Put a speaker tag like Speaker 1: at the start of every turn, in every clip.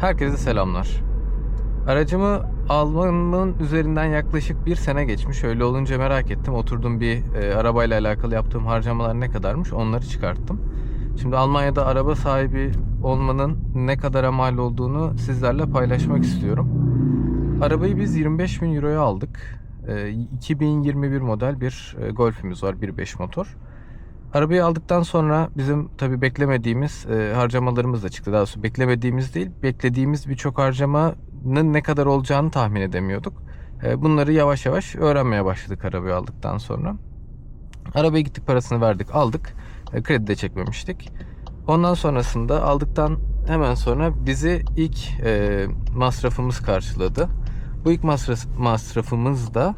Speaker 1: Herkese selamlar. Aracımı almamın üzerinden yaklaşık bir sene geçmiş. Öyle olunca merak ettim. Oturdum bir e, arabayla alakalı yaptığım harcamalar ne kadarmış onları çıkarttım. Şimdi Almanya'da araba sahibi olmanın ne kadar mal olduğunu sizlerle paylaşmak istiyorum. Arabayı biz 25 bin euroya aldık. E, 2021 model bir e, Golf'ümüz var 1.5 motor. Arabayı aldıktan sonra bizim tabi beklemediğimiz e, harcamalarımız da çıktı. Daha doğrusu beklemediğimiz değil, beklediğimiz birçok harcamanın ne kadar olacağını tahmin edemiyorduk. E, bunları yavaş yavaş öğrenmeye başladık arabayı aldıktan sonra. Arabaya gittik parasını verdik aldık. E, kredi de çekmemiştik. Ondan sonrasında aldıktan hemen sonra bizi ilk e, masrafımız karşıladı. Bu ilk masraf, masrafımız da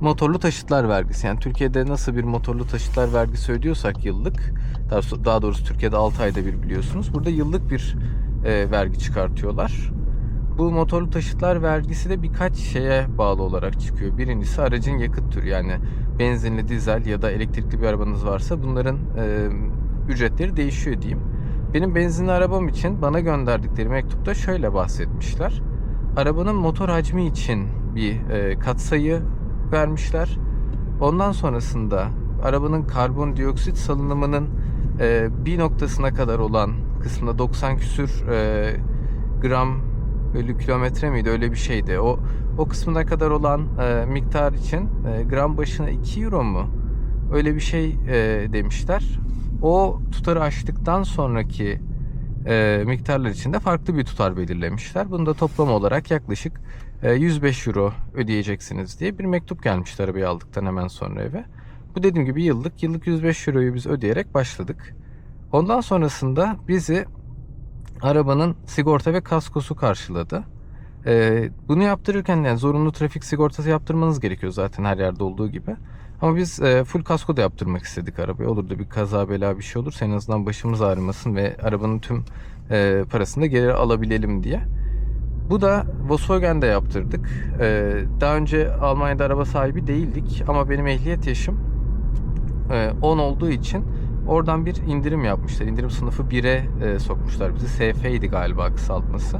Speaker 1: motorlu taşıtlar vergisi. Yani Türkiye'de nasıl bir motorlu taşıtlar vergisi ödüyorsak yıllık, daha, doğrusu Türkiye'de 6 ayda bir biliyorsunuz. Burada yıllık bir e, vergi çıkartıyorlar. Bu motorlu taşıtlar vergisi de birkaç şeye bağlı olarak çıkıyor. Birincisi aracın yakıt türü yani benzinli, dizel ya da elektrikli bir arabanız varsa bunların e, ücretleri değişiyor diyeyim. Benim benzinli arabam için bana gönderdikleri mektupta şöyle bahsetmişler. Arabanın motor hacmi için bir e, katsayı vermişler. Ondan sonrasında arabanın karbondioksit salınımının e, bir noktasına kadar olan kısmında 90 küsür e, gram bölü kilometre miydi öyle bir şeydi. O o kısmına kadar olan e, miktar için e, gram başına 2 euro mu? Öyle bir şey e, demişler. O tutarı aştıktan sonraki e, miktarlar için de farklı bir tutar belirlemişler. Bunu da toplam olarak yaklaşık e, 105 euro ödeyeceksiniz diye bir mektup gelmişti arabayı aldıktan hemen sonra eve. Bu dediğim gibi yıllık yıllık 105 euroyu biz ödeyerek başladık. Ondan sonrasında bizi arabanın sigorta ve kaskosu karşıladı. E, bunu yaptırırken yani zorunlu trafik sigortası yaptırmanız gerekiyor zaten her yerde olduğu gibi. Ama biz e, full kasko da yaptırmak istedik arabaya. Olur da bir kaza bela bir şey olursa en azından başımız ağrımasın ve arabanın tüm e, parasını da geri alabilelim diye. Bu da Volkswagen'de yaptırdık. E, daha önce Almanya'da araba sahibi değildik ama benim ehliyet yaşım e, 10 olduğu için oradan bir indirim yapmışlar. İndirim sınıfı 1'e e, sokmuşlar bizi. SF'ydi galiba kısaltması.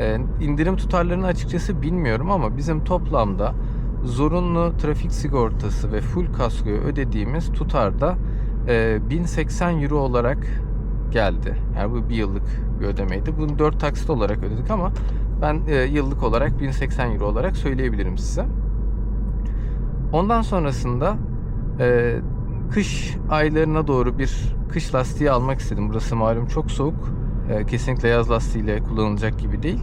Speaker 1: E, indirim tutarlarını açıkçası bilmiyorum ama bizim toplamda zorunlu trafik sigortası ve full kaskoyu ödediğimiz tutarda e, 1080 euro olarak geldi. Yani bu bir yıllık bir ödemeydi. Bunu 4 taksit olarak ödedik ama ben e, yıllık olarak 1080 euro olarak söyleyebilirim size. Ondan sonrasında e, kış aylarına doğru bir kış lastiği almak istedim. Burası malum çok soğuk. E, kesinlikle yaz lastiğiyle kullanılacak gibi değil.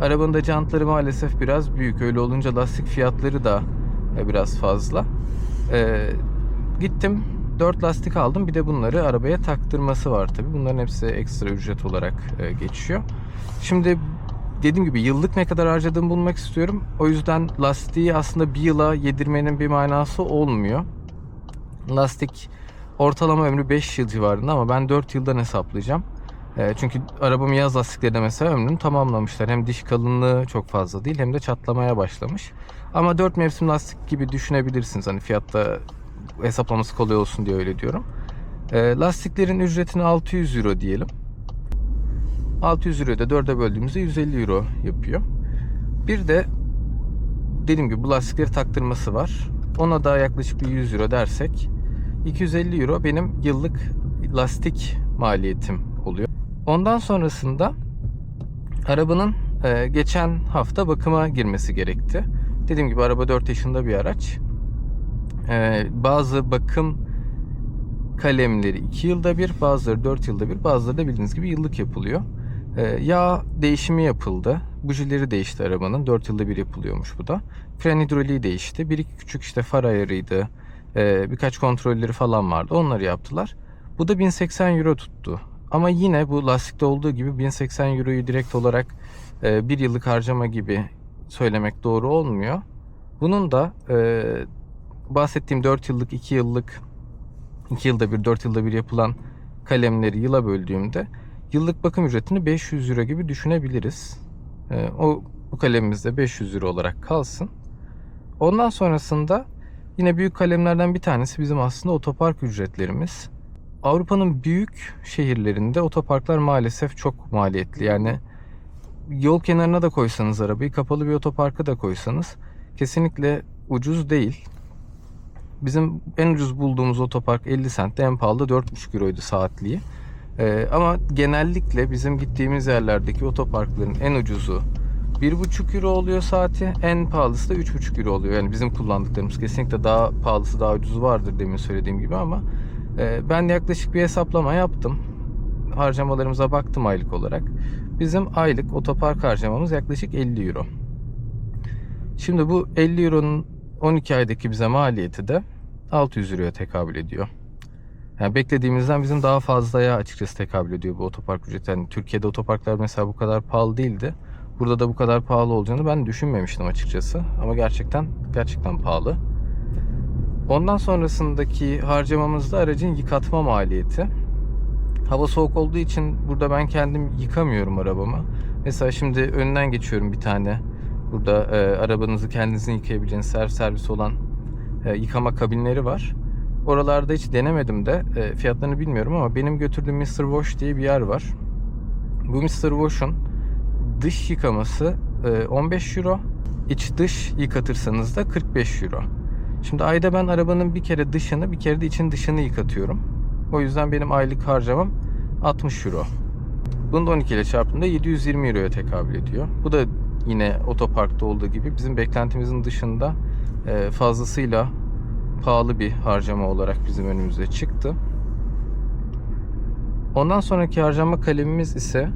Speaker 1: Arabanın da jantları maalesef biraz büyük. Öyle olunca lastik fiyatları da e, biraz fazla. E, gittim 4 lastik aldım. Bir de bunları arabaya taktırması var tabi. Bunların hepsi ekstra ücret olarak e, geçiyor. Şimdi dediğim gibi yıllık ne kadar harcadığımı bulmak istiyorum. O yüzden lastiği aslında bir yıla yedirmenin bir manası olmuyor. Lastik ortalama ömrü 5 yıl civarında ama ben 4 yıldan hesaplayacağım. E, çünkü arabamın yaz lastikleri de mesela ömrünü tamamlamışlar. Hem diş kalınlığı çok fazla değil hem de çatlamaya başlamış. Ama 4 mevsim lastik gibi düşünebilirsiniz. Hani fiyatta hesaplaması kolay olsun diye öyle diyorum. E, lastiklerin ücretini 600 euro diyelim. 600 euroyu da 4'e böldüğümüzde 150 euro yapıyor. Bir de dediğim gibi bu lastikleri taktırması var. Ona da yaklaşık bir 100 euro dersek 250 euro benim yıllık lastik maliyetim. Ondan sonrasında arabanın e, geçen hafta bakıma girmesi gerekti. Dediğim gibi araba 4 yaşında bir araç. E, bazı bakım kalemleri 2 yılda bir, bazıları 4 yılda bir, bazıları da bildiğiniz gibi yıllık yapılıyor. E, yağ değişimi yapıldı. Bujileri değişti arabanın. 4 yılda bir yapılıyormuş bu da. Fren hidroliği değişti. Bir iki küçük işte far ayarıydı. E, birkaç kontrolleri falan vardı. Onları yaptılar. Bu da 1080 euro tuttu. Ama yine bu lastikte olduğu gibi 1080 euroyu direkt olarak e, bir yıllık harcama gibi söylemek doğru olmuyor. Bunun da e, bahsettiğim 4 yıllık, 2 yıllık, 2 yılda bir, 4 yılda bir yapılan kalemleri yıla böldüğümde yıllık bakım ücretini 500 euro gibi düşünebiliriz. E, o bu kalemimiz de 500 euro olarak kalsın. Ondan sonrasında yine büyük kalemlerden bir tanesi bizim aslında otopark ücretlerimiz. Avrupa'nın büyük şehirlerinde otoparklar maalesef çok maliyetli. Yani yol kenarına da koysanız arabayı, kapalı bir otoparka da koysanız kesinlikle ucuz değil. Bizim en ucuz bulduğumuz otopark 50 centti, en pahalı da 4,5 euroydu saatliği. Ee, ama genellikle bizim gittiğimiz yerlerdeki otoparkların en ucuzu 1,5 euro oluyor saati, en pahalısı da 3,5 euro oluyor. Yani bizim kullandıklarımız kesinlikle daha pahalısı, daha ucuzu vardır demin söylediğim gibi ama ben yaklaşık bir hesaplama yaptım. Harcamalarımıza baktım aylık olarak. Bizim aylık otopark harcamamız yaklaşık 50 euro. Şimdi bu 50 euronun 12 aydaki bize maliyeti de 600 euroya tekabül ediyor. Yani beklediğimizden bizim daha fazlaya açıkçası tekabül ediyor bu otopark ücreti. Yani Türkiye'de otoparklar mesela bu kadar pahalı değildi. Burada da bu kadar pahalı olacağını ben düşünmemiştim açıkçası. Ama gerçekten gerçekten pahalı. Ondan sonrasındaki harcamamızda aracın yıkatma maliyeti. Hava soğuk olduğu için burada ben kendim yıkamıyorum arabamı. Mesela şimdi önünden geçiyorum bir tane. Burada e, arabanızı kendinizin yıkayabileceğiniz servis servisi olan e, yıkama kabinleri var. Oralarda hiç denemedim de e, fiyatlarını bilmiyorum ama benim götürdüğüm Mr. Wash diye bir yer var. Bu Mr. Wash'un dış yıkaması e, 15 euro, iç dış yıkatırsanız da 45 euro. Şimdi ayda ben arabanın bir kere dışını bir kere de için dışını yıkatıyorum. O yüzden benim aylık harcamam 60 euro. Bunu da 12 ile çarptığımda 720 euroya tekabül ediyor. Bu da yine otoparkta olduğu gibi bizim beklentimizin dışında e, fazlasıyla pahalı bir harcama olarak bizim önümüze çıktı. Ondan sonraki harcama kalemimiz ise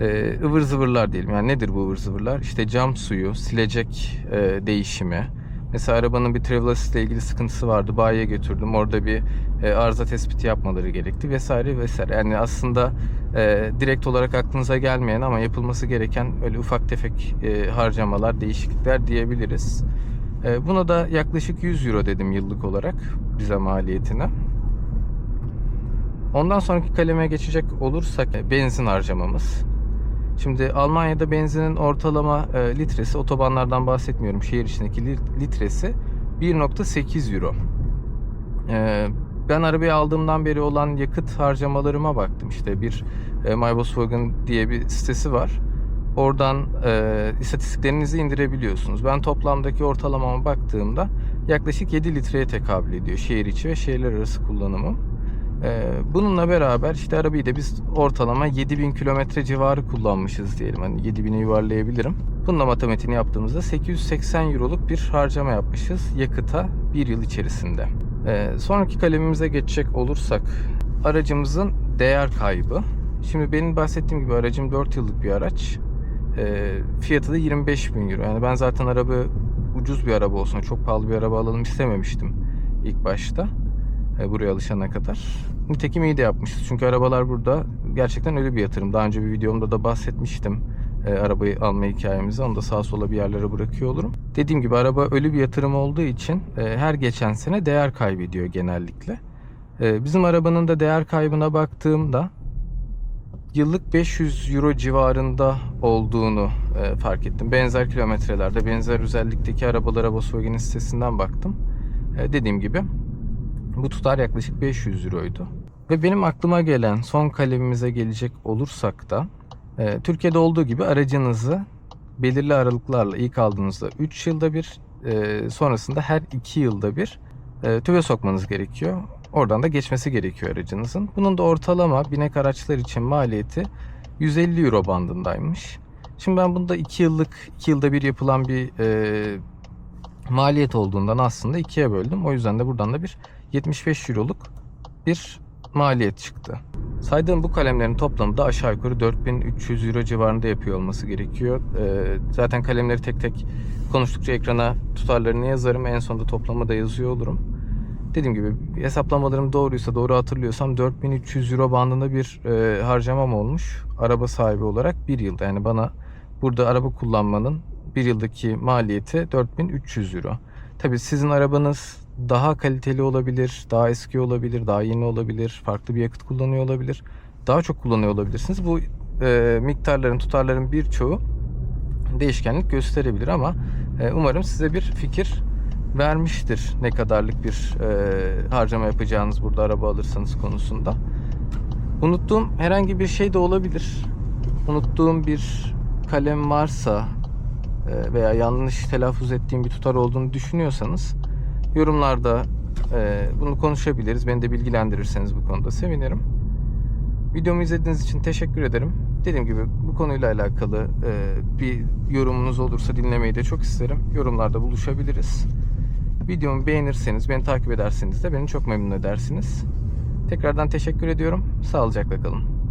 Speaker 1: e, ıvır zıvırlar diyelim. Yani nedir bu ıvır zıvırlar? İşte cam suyu, silecek e, değişimi. Mesela arabanın bir travel ile ilgili sıkıntısı vardı. Bayiye götürdüm. Orada bir e, arıza tespiti yapmaları gerekti vesaire vesaire. Yani aslında e, direkt olarak aklınıza gelmeyen ama yapılması gereken öyle ufak tefek e, harcamalar, değişiklikler diyebiliriz. E, buna da yaklaşık 100 euro dedim yıllık olarak bize maliyetine. Ondan sonraki kaleme geçecek olursak e, benzin harcamamız. Şimdi Almanya'da benzinin ortalama e, litresi, otobanlardan bahsetmiyorum, şehir içindeki lit- litresi 1.8 euro. E, ben arabayı aldığımdan beri olan yakıt harcamalarıma baktım. İşte bir e, My Volkswagen diye bir sitesi var. Oradan e, istatistiklerinizi indirebiliyorsunuz. Ben toplamdaki ortalamama baktığımda yaklaşık 7 litreye tekabül ediyor şehir içi ve şehirler arası kullanımım. Ee, bununla beraber işte arabayı da biz ortalama 7000 kilometre civarı kullanmışız diyelim. Hani 7000'e yuvarlayabilirim. Bununla matematiğini yaptığımızda 880 euroluk bir harcama yapmışız yakıta bir yıl içerisinde. Ee, sonraki kalemimize geçecek olursak aracımızın değer kaybı. Şimdi benim bahsettiğim gibi aracım 4 yıllık bir araç. Ee, fiyatı da 25 bin euro. Yani ben zaten araba ucuz bir araba olsun, çok pahalı bir araba alalım istememiştim ilk başta buraya alışana kadar. Nitekim iyi de yapmışız. Çünkü arabalar burada gerçekten öyle bir yatırım. Daha önce bir videomda da bahsetmiştim e, arabayı alma hikayemizi. Onu da sağa sola bir yerlere bırakıyor olurum. Dediğim gibi araba öyle bir yatırım olduğu için e, her geçen sene değer kaybediyor genellikle. E, bizim arabanın da değer kaybına baktığımda yıllık 500 euro civarında olduğunu e, fark ettim. Benzer kilometrelerde, benzer özellikteki arabalara Volkswagen'in sitesinden baktım. E, dediğim gibi bu tutar yaklaşık 500 euroydu. Ve benim aklıma gelen son kalemimize gelecek olursak da e, Türkiye'de olduğu gibi aracınızı belirli aralıklarla ilk aldığınızda 3 yılda bir e, sonrasında her 2 yılda bir e, tüve sokmanız gerekiyor. Oradan da geçmesi gerekiyor aracınızın. Bunun da ortalama binek araçlar için maliyeti 150 euro bandındaymış. Şimdi ben bunda 2 yıllık 2 yılda bir yapılan bir e, maliyet olduğundan aslında ikiye böldüm. O yüzden de buradan da bir 75 euroluk bir maliyet çıktı. Saydığım bu kalemlerin toplamı da aşağı yukarı 4300 euro civarında yapıyor olması gerekiyor. Ee, zaten kalemleri tek tek konuştukça ekrana tutarlarını yazarım. En sonunda toplamı da yazıyor olurum. Dediğim gibi hesaplamalarım doğruysa, doğru hatırlıyorsam 4300 euro bandında bir e, harcamam olmuş. Araba sahibi olarak bir yılda. Yani bana burada araba kullanmanın bir yıldaki maliyeti 4300 euro. Tabii sizin arabanız daha kaliteli olabilir, daha eski olabilir, daha yeni olabilir, farklı bir yakıt kullanıyor olabilir. Daha çok kullanıyor olabilirsiniz. Bu e, miktarların, tutarların birçoğu değişkenlik gösterebilir ama e, umarım size bir fikir vermiştir ne kadarlık bir e, harcama yapacağınız burada araba alırsanız konusunda. Unuttuğum herhangi bir şey de olabilir. unuttuğum bir kalem varsa veya yanlış telaffuz ettiğim bir tutar olduğunu düşünüyorsanız yorumlarda e, bunu konuşabiliriz. Beni de bilgilendirirseniz bu konuda sevinirim. Videomu izlediğiniz için teşekkür ederim. Dediğim gibi bu konuyla alakalı e, bir yorumunuz olursa dinlemeyi de çok isterim. Yorumlarda buluşabiliriz. Videomu beğenirseniz, beni takip ederseniz de beni çok memnun edersiniz. Tekrardan teşekkür ediyorum. Sağlıcakla kalın.